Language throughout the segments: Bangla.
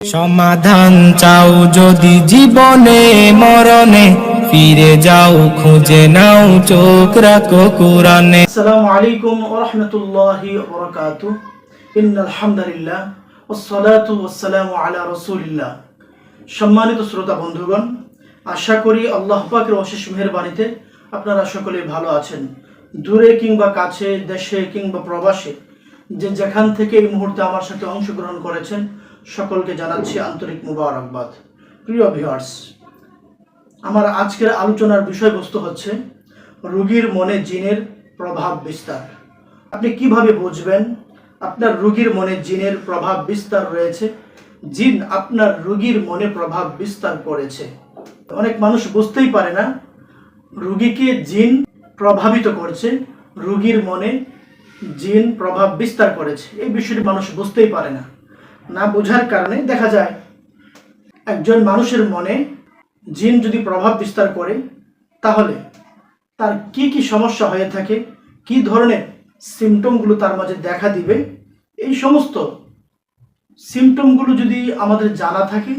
সমাধান চাও যদি জীবনে, মরণে, ফিরে যাও, খুঁজে নাও, চোখ রাখো কোরআনে। আসসালামু আলাইকুম ওয়া রাহমাতুল্লাহি ওয়া বারাকাতু ইন্নাল হামদুলিল্লাহ আলা রাসূলিল্লাহ। সম্মানিত শ্রোতা বন্ধুগণ, আশা করি আল্লাহ পাকের অশেষ মেহেরবানীতে আপনারা সকলে ভালো আছেন। দূরে কিংবা কাছে, দেশে কিংবা প্রবাসে, যে যেখান থেকে এই মুহূর্তে আমার সাথে অংশগ্রহণ করেছেন সকলকে জানাচ্ছি আন্তরিক মুবারকবাদ। প্রিয় ভিউয়ার্স আমার আজকের আলোচনার বিষয়বস্তু হচ্ছে রোগীর মনে জিনের প্রভাব বিস্তার। আপনি কীভাবে বুঝবেন আপনার রোগীর মনে জিনের প্রভাব বিস্তার রয়েছে? জিন আপনার রোগীর মনে প্রভাব বিস্তার করেছে। অনেক মানুষ বুঝতেই পারে না, রোগীকে জিন প্রভাবিত করছে, রোগীর মনে জিন প্রভাব বিস্তার করেছে। এই বিষয়টি মানুষ বুঝতেই পারে না। না বোঝার কারণে দেখা যায়, একজন মানুষের মনে জিন যদি প্রভাব বিস্তার করে, তাহলে তার কি কি সমস্যা হয়ে থাকে, কি ধরনের সিমটমগুলো তার মাঝে দেখা দিবে, এই সমস্ত সিমটমগুলো যদি আমাদের জানা থাকে,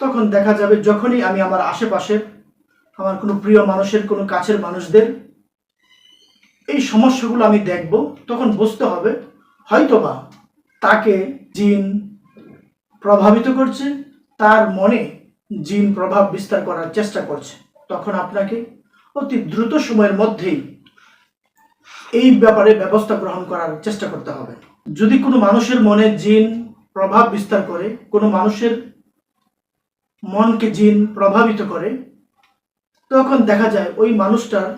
তখন দেখা যাবে যখনই আমি আমার আশেপাশের, আমার কোনো প্রিয় মানুষের, কোনো কাছের মানুষদের এই সমস্যাগুলো আমি দেখব, তখন বুঝতে হবে, হয়তোবা তাকে জিন প্রভাবিত করছে, তার মনে জিন প্রভাব বিস্তার করার চেষ্টা করছে। তখন আপনাকে অতি দ্রুত সময়ের মধ্যেই এই ব্যাপারে ব্যবস্থা গ্রহণ করার চেষ্টা করতে হবে। যদি কোনো মানুষের মনে জিন প্রভাব বিস্তার করে, কোনো মানুষের মনকে জিন প্রভাবিত করে, তখন দেখা যায় ওই মানুষটার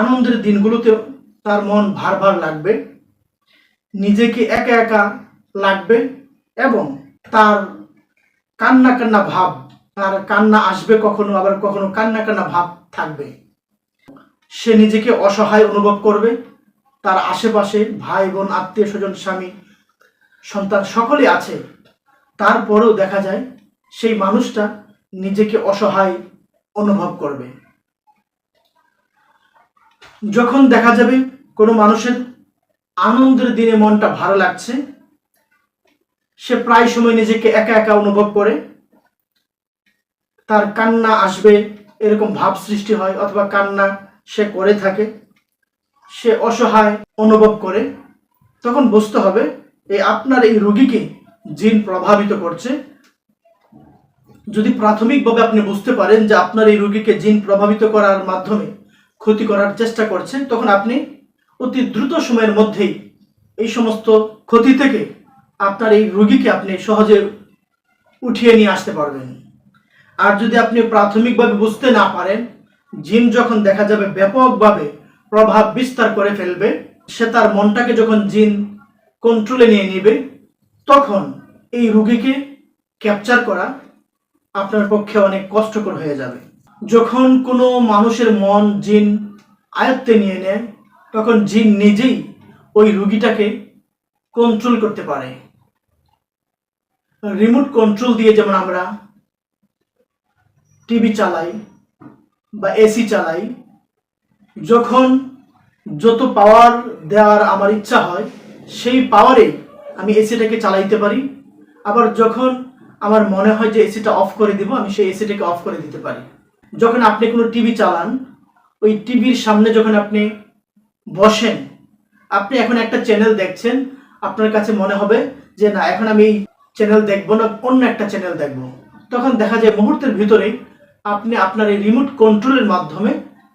আনন্দের দিনগুলোতে তার মন ভার ভার লাগবে, নিজেকে একা একা লাগবে এবং তার কান্না কান্না ভাব, তার কান্না আসবে কখনো, আবার কখনো কান্না কান্না ভাব থাকবে। সে নিজেকে অসহায় অনুভব করবে। তার আশেপাশে ভাই, বোন, আত্মীয় স্বজন, স্বামী, সন্তান সকলে আছে। তারপরেও দেখা যায় সেই মানুষটা নিজেকে অসহায় অনুভব করবে। যখন দেখা যাবে কোনো মানুষের আনন্দের দিনে মনটা ভালো লাগছে সে প্রায় সময় নিজেকে একা একা অনুভব করে। তার কান্না আসবে, এরকম ভাব সৃষ্টি হয়, অথবা কান্না সে করে থাকে। সে অসহায় অনুভব করে। তখন বুঝতে হবে এই আপনার এই রোগীকে জিন প্রভাবিত করছে। যদি প্রাথমিকভাবে আপনি বুঝতে পারেন যে আপনার এই রোগীকে জিন প্রভাবিত করার মাধ্যমে ক্ষতি করার চেষ্টা করছে, তখন আপনি অতি দ্রুত সময়ের মধ্যেই এই সমস্ত ক্ষতি থেকে আপনার এই রোগীকে আপনি সহজে উঠিয়ে নিয়ে আসতে পারবেন। আর যদি আপনি প্রাথমিকভাবে বুঝতে না পারেন, জিন যখন দেখা যাবে ব্যাপকভাবে প্রভাব বিস্তার করে ফেলবে, সে তার মনটাকে যখন জিন কন্ট্রোলে নিয়ে নেবে, তখন এই রোগীকে ক্যাপচার করা আপনার পক্ষে অনেক কষ্টকর হয়ে যাবে। যখন কোনো মানুষের মন জিন আয়ত্তে নিয়ে নেয়, তখন জিন নিজেই ওই রুগীটাকে কন্ট্রোল করতে পারে। রিমোট কন্ট্রোল দিয়ে যেমন আমরা টিভি চালাই বা এসি চালাই, যখন যত পাওয়ার দেওয়ার আমার ইচ্ছা হয়, সেই পাওয়ারে আমি এসিটাকে চালাইতে পারি। আবার যখন আমার মনে হয় যে এসিটা অফ করে দিব, আমি সেই এসিটাকে অফ করে দিতে পারি। যখন আপনি কোনো টিভি চালান, ওই টিভির সামনে যখন আপনি বসেন, আপনি এখন একটা চ্যানেল দেখছেন, আপনার কাছে মনে হবে যে না, এখন আমি চ্যানেল দেখব না, অন্য একটা চ্যানেল দেখব। তখন দেখা যায় মুহূর্তের ভিতরেই আপনি আপনার এই রিমোট কন্ট্রোলের মাধ্যমে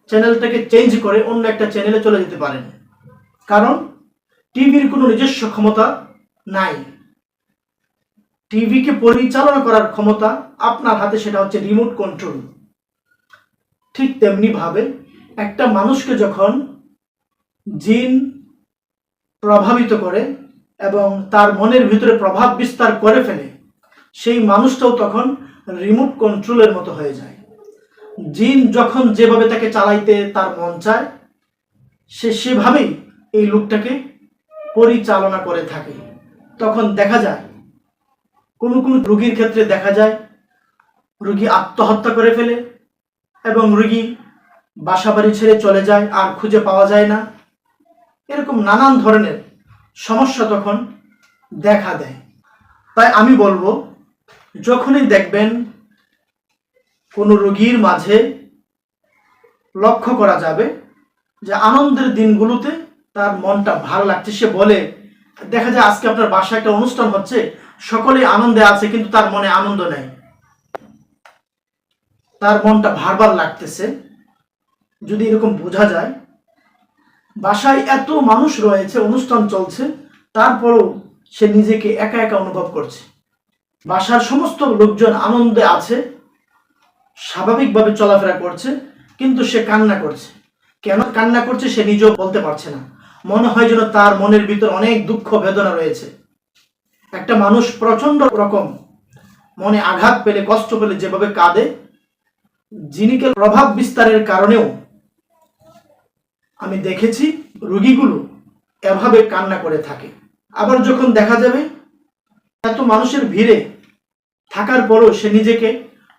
চ্যানেলটাকে চেঞ্জ করে অন্য একটা চ্যানেলে চলে যেতে পারেন। কারণ টিভির কোনো নিজস্ব ক্ষমতা নাই। টিভিকে পরিচালনা করার ক্ষমতা আপনার হাতে সেটা হচ্ছে রিমোট কন্ট্রোল ঠিক তেমনি ভাবে একটা মানুষকে যখন জিন প্রভাবিত করে এবং তার মনের ভিতরে প্রভাব বিস্তার করে ফেলে, সেই মানুষটাও তখন রিমোট কন্ট্রোলের মতো হয়ে যায়। জিন যখন যেভাবে তাকে চালাইতে তার মন চায়, সে সেভাবেই এই লোকটাকে পরিচালনা করে থাকে। তখন দেখা যায়, কোনো কোনো রুগীর ক্ষেত্রে দেখা যায়, রুগী আত্মহত্যা করে ফেলে এবং রুগী বাসা বাড়ি ছেড়ে চলে যায়, আর খুঁজে পাওয়া যায় না। এরকম নানান ধরনের সমস্যা তখন দেখা দেয়। তাই আমি বলব, যখনই দেখবেন কোনো রোগীর মাঝে লক্ষ্য করা যাবে যে আনন্দের দিনগুলোতে তার মনটা ভালো লাগছে, সে বলে, দেখা যায় আজকে আপনার বাসায় একটা অনুষ্ঠান হচ্ছে, সকলেই আনন্দে আছে কিন্তু তার মনে আনন্দ নেই। তার মনটা ভারবার লাগতেছে। যদি এরকম বোঝা যায় বাসায় এত মানুষ রয়েছে, অনুষ্ঠান চলছে, তারপরও সে নিজেকে একা একা অনুভব করছে। বাসার সমস্ত লোকজন আনন্দে আছে, স্বাভাবিকভাবে চলাফেরা করছে, কিন্তু সে কান্না করছে। কেন কান্না করছে সে নিজেও বলতে পারছে না। মনে হয় যেন তার মনের ভিতর অনেক দুঃখ, বেদনা রয়েছে। একটা মানুষ প্রচণ্ড রকম মনে আঘাত পেলে, কষ্ট পেলে যেভাবে কাঁদে জিনিকের প্রভাব বিস্তারের কারণেও আমি দেখেছি রোগীগুলো এভাবে কান্না করে থাকে। আবার যখন দেখা যাবে, এত মানুষের ভিড়ে থাকার পরও সে নিজেকে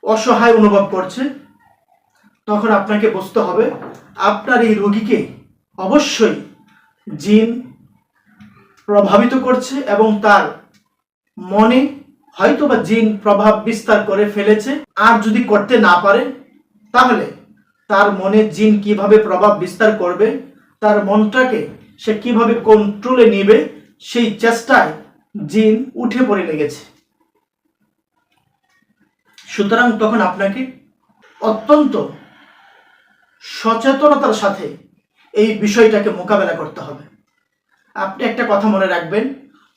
অসহায় অনুভব করছে, তখন আপনাকে বুঝতে হবে, আপনার এই রোগীকে অবশ্যই জিন প্রভাবিত করছে এবং তার মনে হয়তো বা জিন প্রভাব বিস্তার করে ফেলেছে। আর যদি করতে না পারে, তাহলে তার মনে জিন কীভাবে প্রভাব বিস্তার করবে, তার মনটাকে সে কীভাবে কন্ট্রোলে নেবে, সেই চেষ্টায় জিন উঠে পড়ে লেগেছে। সুতরাং তখন আপনাকে অত্যন্ত সচেতনতার সাথে এই বিষয়টাকে মোকাবেলা করতে হবে। আপনি একটা কথা মনে রাখবেন,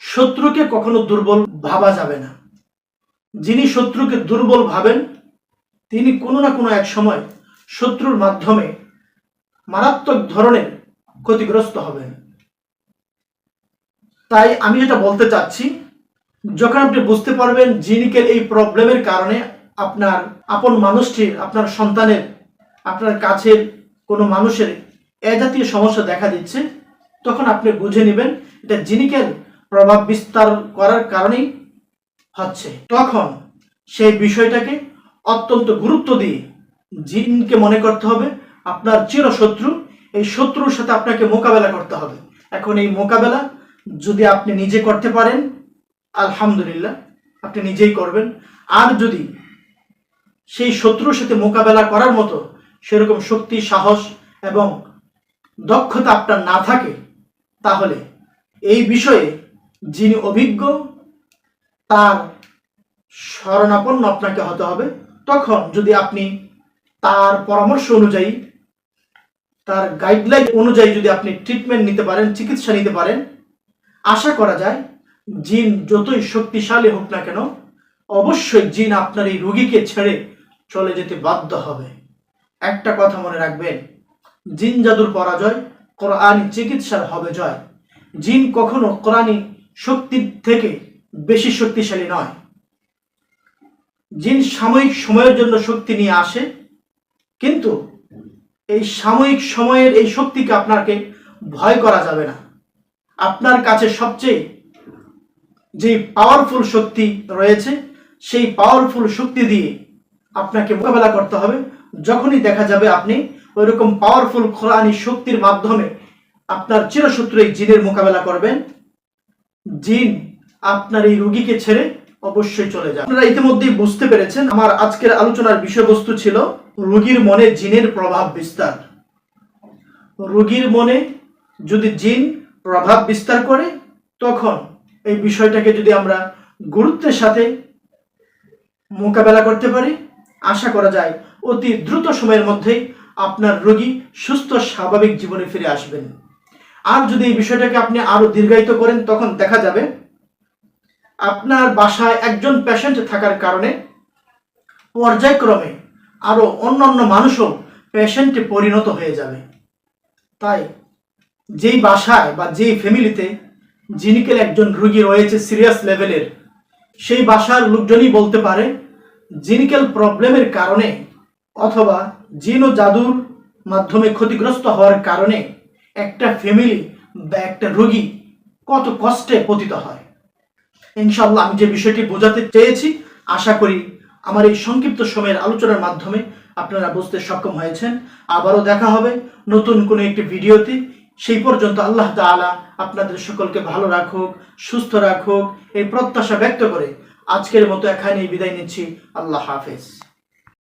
শত্রুকে কখনো দুর্বল ভাবা যাবে না। যিনি শত্রুকে দুর্বল ভাবেন, তিনি কোনো না কোনো এক সময় শত্রুর মাধ্যমে মারাত্মক ধরনের ক্ষতিগ্রস্ত হবেন তাই আমি যেটা বলতে চাচ্ছি, যখন আপনি বুঝতে পারবেন জিনিকের এই প্রবলেমের কারণে আপনার আপন মানুষটির, আপনার সন্তানের, আপনার কাছের কোনো মানুষের এ জাতীয় সমস্যা দেখা দিচ্ছে, তখন আপনি বুঝে নেবেন এটা জিনিকের প্রভাব বিস্তার করার কারণেই হচ্ছে। তখন সেই বিষয়টাকে অত্যন্ত গুরুত্ব দিয়ে জিনকে মনে করতে হবে, আপনার চিরশত্রু, এই শত্রুর সাথে আপনাকে মোকাবেলা করতে হবে। এখন এই মোকাবেলা যদি আপনি নিজে করতে পারেন, আলহামদুলিল্লাহ, আপনি নিজেই করবেন। আর যদি সেই শত্রুর সাথে মোকাবেলা করার মতো সেরকম শক্তি, সাহস এবং দক্ষতা আপনার না থাকে, তাহলে এই বিষয়ে যিনি অভিজ্ঞ, তার শরণাপন্ন আপনাকে হতে হবে। তখন যদি আপনি তার পরামর্শ অনুযায়ী, তার গাইডলাইন অনুযায়ী যদি আপনি ট্রিটমেন্ট নিতে পারেন, চিকিৎসা নিতে পারেন, আশা করা যায় জিন যতই শক্তিশালী হোক না কেন, অবশ্যই জিন আপনার এই রুগীকে ছেড়ে চলে যেতে বাধ্য হবে। একটা কথা মনে রাখবেন, জিন জাদুর পরাজয়, কোরআনী চিকিৎসার হবে জয়। জিন কখনো কোরআনী শক্তির থেকে বেশি শক্তিশালী নয়। জিন সাময়িক সময়ের জন্য শক্তি নিয়ে আসে কিন্তু এই সাময়িক সময়ের এই শক্তিকে আপনাকে ভয় করা যাবে না। আপনার কাছে সবচেয়ে যে পাওয়ারফুল শক্তি রয়েছে, সেই পাওয়ারফুল শক্তি দিয়ে আপনাকে মোকাবেলা করতে হবে। যখনই দেখা যাবে আপনি ওইরকম পাওয়ারফুল খোলানি শক্তির মাধ্যমে আপনার চিরশত্রু এই জিনের মোকাবেলা করবেন, জিন আপনার এই রুগীকে ছেড়ে অবশ্যই চলে যান আপনারা ইতিমধ্যেই বুঝতে পেরেছেন, আমার আজকের আলোচনার বিষয়বস্তু ছিল রোগীর মনে জিনের প্রভাব বিস্তার। রোগীর মনে যদি জিন প্রভাব বিস্তার করে, তখন এই বিষয়টাকে যদি আমরা গুরুত্বের সাথে মোকাবেলা করতে পারি, আশা করা যায় অতি দ্রুত সময়ের মধ্যেই আপনার রোগী সুস্থ, স্বাভাবিক জীবনে ফিরে আসবেন। আর যদি এই বিষয়টাকে আপনি আরও দীর্ঘায়িত করেন, তখন দেখা যাবে আপনার বাসায় একজন পেশেন্ট থাকার কারণে পর্যায়ক্রমে আরও অন্যান্য মানুষও পেশেন্টে পরিণত হয়ে যাবে। তাই যেই বাসায় বা যেই ফ্যামিলিতে জিনিকেল একজন রুগী রয়েছে সিরিয়াস লেভেলের সেই বাসার লোকজনই বলতে পারে জিনিক্যাল প্রবলেমের কারণে অথবা জিন ও জাদুর মাধ্যমে ক্ষতিগ্রস্ত হওয়ার কারণে একটা ফ্যামিলি বা একটা রোগী কত কষ্টে পতিত হয়। ইনশাল্লাহ আমি যে বিষয়টি বোঝাতে চেয়েছি, আশা করি আমার এই সংক্ষিপ্ত সময়ের আলোচনার মাধ্যমে আপনারা বুঝতে সক্ষম হয়েছেন। আবারও দেখা হবে নতুন কোনো একটি ভিডিওতে। সেই পর্যন্ত আল্লাহ তালা আপনাদের সকলকে ভালো রাখুক, সুস্থ রাখুক, এই প্রত্যাশা ব্যক্ত করে আজকের মতো এখানেই বিদায় নিচ্ছি। আল্লাহ হাফেজ।